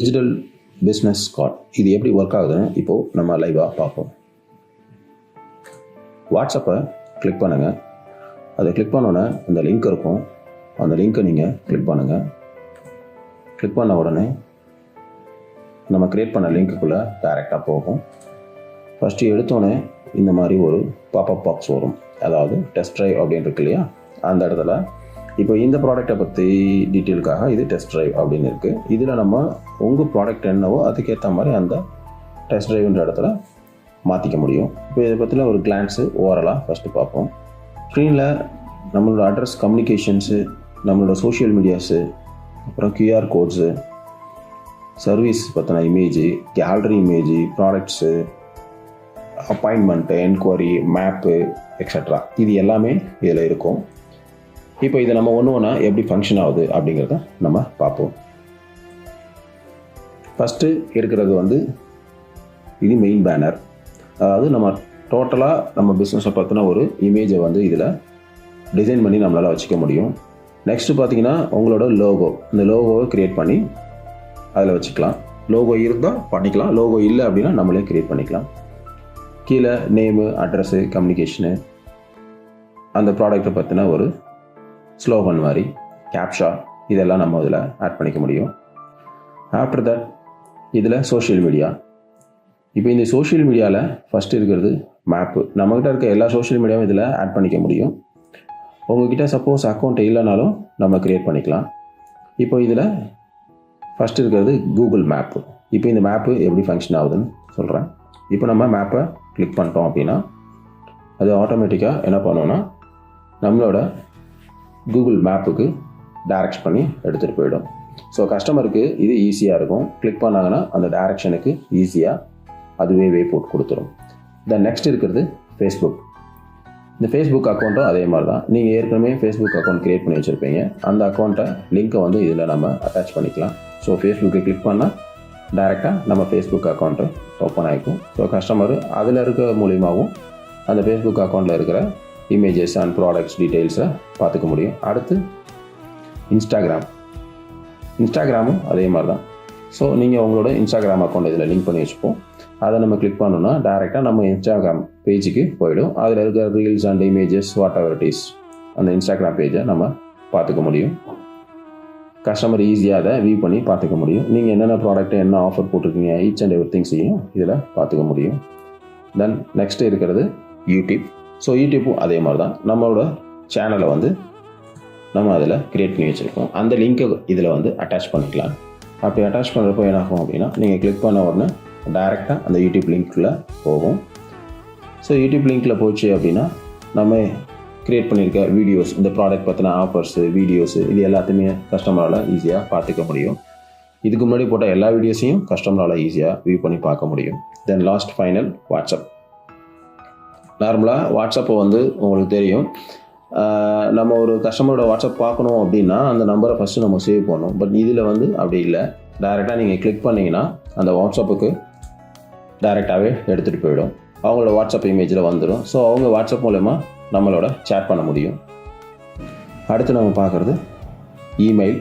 Digital business card இது எப்படி work ஆகுதுன்னு இப்போது நம்ம லைவாக பார்ப்போம். வாட்ஸ்அப்பை கிளிக் பண்ணுங்கள் அதை கிளிக் பண்ணோன்னே அந்த லிங்க் இருக்கும். அந்த லிங்க்கை நீங்கள் கிளிக் பண்ணுங்கள் கிளிக் பண்ண உடனே நம்ம க்ரியேட் பண்ண லிங்க்குள்ளே டைரெக்டாக போகும். ஃபஸ்ட்டு எடுத்தோடனே இந்த மாதிரி ஒரு பாப்பப் பாக்ஸ் வரும். அதாவது டெஸ்ட் ட்ரைவ் அப்படின்னு இருக்கு இல்லையா? அந்த இடத்துல இப்போ இந்த ப்ராடக்ட்டை பற்றி டீட்டெயிலுக்காக இது டெஸ்ட் ட்ரைவ் அப்படின்னு இருக்குது இதில் நம்ம உங்கள் ப்ராடக்ட் என்னவோ அதுக்கேற்ற மாதிரி அந்த டெஸ்ட் ட்ரைவ்ன்ற இடத்துல மாற்றிக்க முடியும். இப்போ இதை பற்றின ஒரு கிளான்ஸு ஓவரலாக ஃபஸ்ட்டு பார்ப்போம். ஸ்க்ரீனில் நம்மளோட அட்ரஸ் கம்யூனிகேஷன்ஸு நம்மளோட சோஷியல் மீடியாஸு அப்புறம் கியூஆர் கோட்ஸு சர்வீஸ் பற்றின image gallery image products appointment enquiry map extra இது எல்லாமே இதில் இருக்கும். இப்போ இதை நம்ம ஒன்று ஒன்றா எப்படி ஃபங்க்ஷன் ஆகுது அப்படிங்கிறத நம்ம பார்ப்போம். ஃபஸ்ட்டு இருக்கிறது வந்து இது மெயின் பேனர் அதாவது நம்ம டோட்டலாக நம்ம பிஸ்னஸை பார்த்தினா ஒரு இமேஜை வந்து இதில் டிசைன் பண்ணி நம்மளால் வச்சுக்க முடியும். நெக்ஸ்ட்டு பார்த்தீங்கன்னா உங்களோட லோகோ இந்த லோகோவை க்ரியேட் பண்ணி அதில் வச்சுக்கலாம். லோகோ இருந்தால் பண்ணிக்கலாம். லோகோ இல்லை அப்படின்னா நம்மளே க்ரியேட் பண்ணிக்கலாம். கீழே நேமு அட்ரஸு கம்யூனிகேஷனு அந்த ப்ராடக்ட்டை பற்றின ஒரு ஸ்லோகன் மாதிரி கேப்ஷா இதெல்லாம் நம்ம இதில் ஆட் பண்ணிக்க முடியும். ஆஃப்டர் தட் இதில் சோஷியல் மீடியா இப்போ இந்த சோஷியல் மீடியாவில் ஃபஸ்ட்டு இருக்கிறது மேப்பு நம்மக்கிட்ட இருக்க எல்லா சோஷியல் மீடியாவும் இதில் ஆட் பண்ணிக்க முடியும். உங்ககிட்ட சப்போஸ் அக்கௌண்ட் இல்லைனாலும் நம்ம க்ரியேட் பண்ணிக்கலாம். இப்போ இதில் ஃபஸ்ட்டு இருக்கிறது கூகுள் மேப்பு இப்போ இந்த மேப்பு எப்படி ஃபங்க்ஷன் ஆகுதுன்னு சொல்கிறேன் இப்போ நம்ம மேப்பை கிளிக் பண்ணிட்டோம் அப்படின்னா அது ஆட்டோமேட்டிக்காக என்ன பண்ணோன்னா நம்மளோட கூகுள் மேப்புக்கு டைரக்ட் பண்ணி எடுத்துகிட்டு போயிடும். ஸோ கஸ்டமருக்கு இது ஈஸியாக இருக்கும். கிளிக் பண்ணாங்கன்னா அந்த டைரக்ஷனுக்கு ஈஸியாக அதுவே வே போட்டு கொடுத்துரும். தென் நெக்ஸ்ட் இருக்கிறது ஃபேஸ்புக் இந்த ஃபேஸ்புக் அக்கௌண்ட்டும் அதே மாதிரி தான் நீங்கள் ஏற்கனவே ஃபேஸ்புக் அக்கௌண்ட் க்ரியேட் பண்ணி வச்சுருப்பீங்க. அந்த அக்கௌண்ட்டை லிங்க்கை வந்து இதில் நம்ம அட்டாச் பண்ணிக்கலாம். ஸோ ஃபேஸ்புக்கை கிளிக் பண்ணால் டைரெக்டாக நம்ம ஃபேஸ்புக் அக்கௌண்ட்டு ஓப்பன் ஆகிக்கும் ஸோ கஸ்டமர் அதில் இருக்க மூலியமாகவும் அந்த ஃபேஸ்புக் அக்கௌண்ட்டில் இருக்கிற இமேஜஸ் அண்ட் ப்ராடக்ட்ஸ் டீட்டெயில்ஸை பார்த்துக்க முடியும். அடுத்து இன்ஸ்டாகிராம் இன்ஸ்டாகிராமும் அதே மாதிரி தான் ஸோ நீங்கள் உங்களோட இன்ஸ்டாகிராம் அக்கௌண்ட் இதில் லிங்க் பண்ணி வச்சுப்போம். அதை நம்ம கிளிக் பண்ணோம்னா டேரெக்டாக நம்ம இன்ஸ்டாகிராம் பேஜுக்கு போயிடும். அதில் இருக்கிற reels and images whatever it is அந்த இன்ஸ்டாகிராம் பேஜை நம்ம பார்த்துக்க முடியும். கஸ்டமர் ஈஸியாக அதை வியூ பண்ணி பார்த்துக்க முடியும். நீங்கள் என்னென்ன ப்ராடக்ட்டு என்ன ஆஃபர் போட்டிருக்கீங்க ஈச் அண்ட் எவ்ரி திங்ஸையும் இதில் பார்த்துக்க முடியும். தென் நெக்ஸ்ட் இருக்கிறது யூடியூப் ஸோ யூடியூப்பும் அதே மாதிரி தான் நம்மளோட சேனலை வந்து நம்ம அதில் க்ரியேட் பண்ணி வச்சுருக்கோம். அந்த லிங்க்கை இதில் வந்து அட்டாச் பண்ணிக்கலாம். அப்படி அட்டாச் பண்ணுறப்போ என்ன ஆகும் அப்படின்னா நீங்கள் கிளிக் பண்ண உடனே டைரெக்டாக அந்த யூடியூப் லிங்க்கில் போகும். ஸோ யூடியூப் லிங்க்கில் போச்சு அப்படின்னா நம்ம க்ரியேட் பண்ணியிருக்க வீடியோஸ் இந்த ப்ராடக்ட் பற்றின ஆஃபர்ஸு வீடியோஸு இது எல்லாத்தையுமே கஸ்டமரால் ஈஸியாக பார்த்துக்க முடியும். இதுக்கு முன்னாடி போட்ட எல்லா வீடியோஸையும் கஸ்டமரால் ஈஸியாக வியூ பண்ணி பார்க்க முடியும். தென் லாஸ்ட் ஃபைனல் வாட்ஸ்அப் நார்மலாக வாட்ஸ்அப்பை வந்து உங்களுக்கு தெரியும். நம்ம ஒரு கஸ்டமரோட வாட்ஸ்அப் பார்க்கணும் அப்படின்னா அந்த நம்பரை ஃபஸ்ட்டு நம்ம சேவ் பண்ணணும். பட் இதில் வந்து அப்படி இல்லை. டைரெக்டாக நீங்கள் கிளிக் பண்ணிங்கன்னா அந்த வாட்ஸ்அப்புக்கு டைரெக்டாகவே எடுத்துகிட்டு போயிடும். அவங்களோட வாட்ஸ்அப் இமேஜில் வந்துடும் ஸோ அவங்க வாட்ஸ்அப் மூலயமா நம்மளோட சேட் பண்ண முடியும். அடுத்து நம்ம பார்க்குறது இமெயில்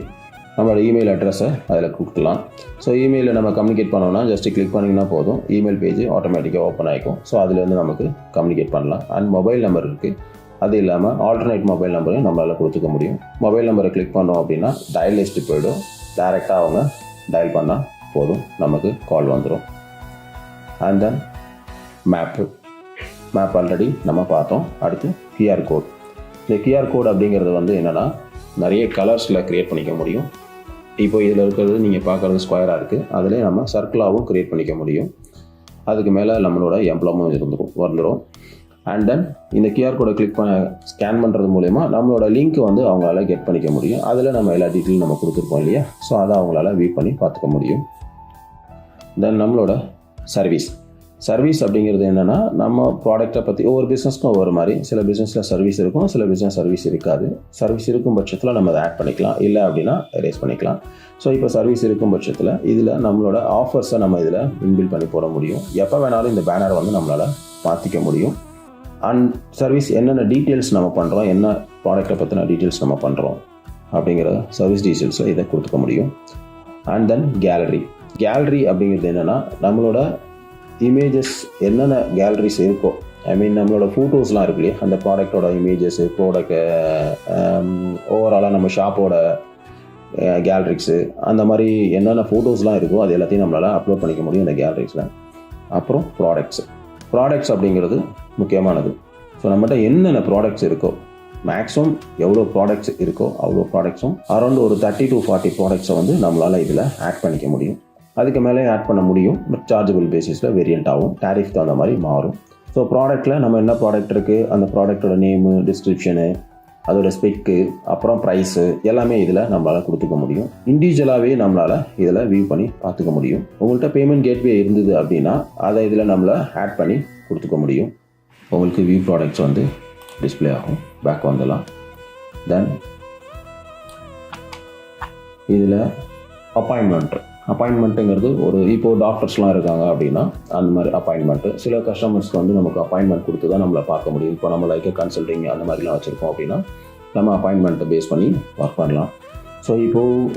நம்மளோட இமெயில் அட்ரஸை அதில் கொடுக்கலாம். ஸோ இமெயிலில் நம்ம கம்யூனிகேட் பண்ணோம்னா ஜஸ்ட் கிளிக் பண்ணிங்கன்னா போதும். இமெயில் பேஜ் ஆட்டோமேட்டிக்காக ஓப்பன் ஆகிக்கும் ஸோ அதுலேருந்து நமக்கு கம்யூனிகேட் பண்ணலாம். அண்ட் மொபைல் நம்பர் இருக்குது அது இல்லாமல் ஆல்டர்னேட் மொபைல் நம்பரையும் நம்மளால் கொடுத்துக்க முடியும். மொபைல் நம்பரை கிளிக் பண்ணோம் அப்படின்னா டயல் லிஸ்ட்டு போய்டும். டைரெக்டாக அவங்க டயல் பண்ணால் போதும். நமக்கு கால் வந்துடும் and then map map already நம்ம பார்த்தோம். அடுத்து கியூஆர் கோட் இந்த கியூஆர் கோட் அப்படிங்கிறது வந்து என்னென்னா நிறைய கலர்ஸில் க்ரியேட் பண்ணிக்க முடியும். இப்போ இதில் இருக்கிறது நீங்கள் பார்க்குறது ஸ்கொயராக இருக்குது. அதிலே நம்ம சர்க்கிளாகவும் க்ரியேட் பண்ணிக்க முடியும். அதுக்கு மேலே நம்மளோட எம்ப்ளமும் இருந்துடும் வந்துடும் அண்ட் தென் இந்த கியூஆர் கோடை கிளிக் பண்ண ஸ்கேன் பண்ணுறது மூலயமா நம்மளோட லிங்க் வந்து அவங்களால கெட் பண்ணிக்க முடியும். அதில் நம்ம எல்லா டீட்டெயிலும் நம்ம கொடுத்துருப்போம் இல்லையா? ஸோ அதை அவங்களால வியூ பண்ணி பார்த்துக்க முடியும். தென் நம்மளோட சர்வீஸ் சர்வீஸ் அப்படிங்கிறது என்னென்னா நம்ம ப்ராடக்ட்டை பற்றி ஒவ்வொரு பிஸ்னஸ்க்கும் ஒவ்வொரு மாதிரி. சில பிஸ்னஸில் சர்வீஸ் இருக்கும் சில பிஸ்னஸ் சர்வீஸ் இருக்காது. சர்வீஸ் இருக்கும் பட்சத்தில் நம்ம அதை ஆட் பண்ணிக்கலாம். இல்லை அப்படின்னா ரேஸ் பண்ணிக்கலாம். ஸோ இப்போ சர்வீஸ் இருக்கும் பட்சத்தில் இதில் நம்மளோட ஆஃபர்ஸை நம்ம இதில் இன்பில் பண்ணி போட முடியும். எப்போ வேணாலும் இந்த பேனர் வந்து நம்மளால் மாற்றிக்க முடியும். அண்ட் சர்வீஸ் என்னென்ன டீட்டெயில்ஸ் நம்ம பண்ணுறோம் என்ன ப்ராடக்ட்டை பற்றின டீட்டெயில்ஸ் நம்ம பண்ணுறோம் அப்படிங்கிற சர்வீஸ் டீட்டெயில்ஸில் இதை கொடுத்துக்க முடியும். அண்ட் தென் கேலரி கேலரி அப்படிங்கிறது என்னென்னா நம்மளோட இமேஜஸ் என்னென்ன கேலரிஸ் இருக்கோ ஐ மீன் நம்மளோட ஃபோட்டோஸ்லாம் இருக்கு இல்லையா? அந்த ப்ராடக்டோட இமேஜஸ் ப்ராடக்ட் ஓவராலாக நம்ம ஷாப்போட கேலரிக்ஸு uh, அந்த மாதிரி என்னென்ன ஃபோட்டோஸ்லாம் இருக்கோ அது எல்லாத்தையும் நம்மளால் அப்லோட் பண்ணிக்க முடியும் இந்த கேலரிஸில் அப்புறம் ப்ராடக்ட்ஸ் ப்ராடக்ட்ஸ் அப்படிங்கிறது முக்கியமானது. ஸோ நம்மகிட்ட என்னென்ன ப்ராடக்ட்ஸ் இருக்கோ மேக்ஸிமம் எவ்வளோ ப்ராடக்ட்ஸ் இருக்கோ அவ்வளோ ப்ராடக்ட்ஸும் அரௌண்ட் ஒரு தேர்ட்டி டு ஃபார்ட்டி ப்ராடக்ட்ஸை வந்து நம்மளால் இதில் ஆட் பண்ணிக்க முடியும். அதுக்கு மேலே ஆட் பண்ண முடியும். பட் சார்ஜபிள் பேசிஸில் வேரியண்ட் ஆகும். டேரிஃப் தகுந்த மாதிரி மாறும். ஸோ ப்ராடக்ட்டில் நம்ம என்ன ப்ராடக்ட் இருக்குது அந்த ப்ராடக்ட்டோட நேமு டிஸ்கிரிப்ஷனு அதோட ஸ்பெக்கு அப்புறம் ப்ரைஸு எல்லாமே இதில் நம்மளால் கொடுத்துக்க முடியும். இண்டிவிஜுவலாகவே நம்மளால் இதில் வியூ பண்ணி பார்த்துக்க முடியும். உங்கள்கிட்ட பேமெண்ட் கேட்வே இருந்தது அப்படின்னா அதை இதில் நம்மளை ஆட் பண்ணி கொடுத்துக்க முடியும். உங்களுக்கு வியூ ப்ராடக்ட்ஸ் வந்து டிஸ்ப்ளே ஆகும். பேக் வந்துடலாம். தென் இதில் அப்பாயின்மெண்ட் அப்பாயின்மெண்ட்டுங்கிறது ஒரு இப்போ டாக்டர்ஸ்லாம் இருக்காங்க அப்படின்னா அந்த மாதிரி அப்பாயின்மெண்ட்டு சில கஸ்டமர்ஸ்க்கு வந்து நமக்கு அப்பாயின்மெண்ட் கொடுத்து தான் நம்மளை பார்க்க முடியும். இப்போ நம்ம லைக் கன்சல்டிங் அந்த மாதிரிலாம் வச்சுருக்கோம் அப்படின்னா நம்ம அப்பாயின்மெண்ட்டை பேஸ் பண்ணி ஒர்க் பண்ணலாம். ஸோ இப்போது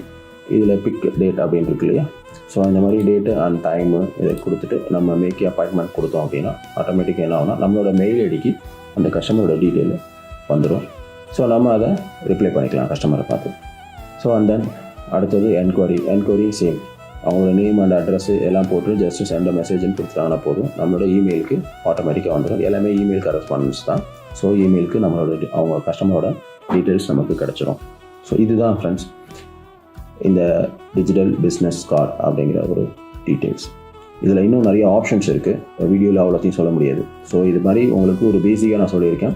இதில் பிக் டேட் அப்படின்னு இருக்கு இல்லையா? ஸோ அந்த மாதிரி டேட்டு அண்ட் டைமு இதை கொடுத்துட்டு நம்ம மேக்கி அப்பாயின்மெண்ட் கொடுத்தோம் அப்படின்னா ஆட்டோமேட்டிக்காக என்ன ஆகும்னா நம்மளோட மெயில் ஐடிக்கு அந்த கஸ்டமரோட டீட்டெயில் வந்துடும் ஸோ நம்ம அதை ரிப்ளை பண்ணிக்கலாம் கஸ்டமரை பார்த்து. ஸோ அண்ட் தென் அடுத்தது என்கொயரி என்கொயரி சேம் அவங்களோட நேம் அண்ட் அட்ரஸ் எல்லாம் போட்டு ஜஸ்ட் சென்ட் மெசேஜ்னு கொடுத்துட்டாங்கன்னா போதும். நம்மளோட இமெயிலுக்கு ஆட்டோமேட்டிக்காக வந்துடும். எல்லாமே இமெயில் கரஸ்பாண்டன்ஸ் தான். ஸோ இமெயிலுக்கு நம்மளோட அவங்க கஸ்டமரோட டீட்டெயில்ஸ் நமக்கு கிடச்சிரும். ஸோ இதுதான் ஃப்ரெண்ட்ஸ் இந்த டிஜிட்டல் பிஸ்னஸ் கார்டு அப்படிங்கிற ஒரு டீட்டெயில்ஸ் இதில் இன்னும் நிறைய ஆப்ஷன்ஸ் இருக்குது வீடியோவில் அவ்வளோத்தையும் சொல்ல முடியாது. ஸோ இது மாதிரி உங்களுக்கு ஒரு பேசிக்காக நான் சொல்லியிருக்கேன்.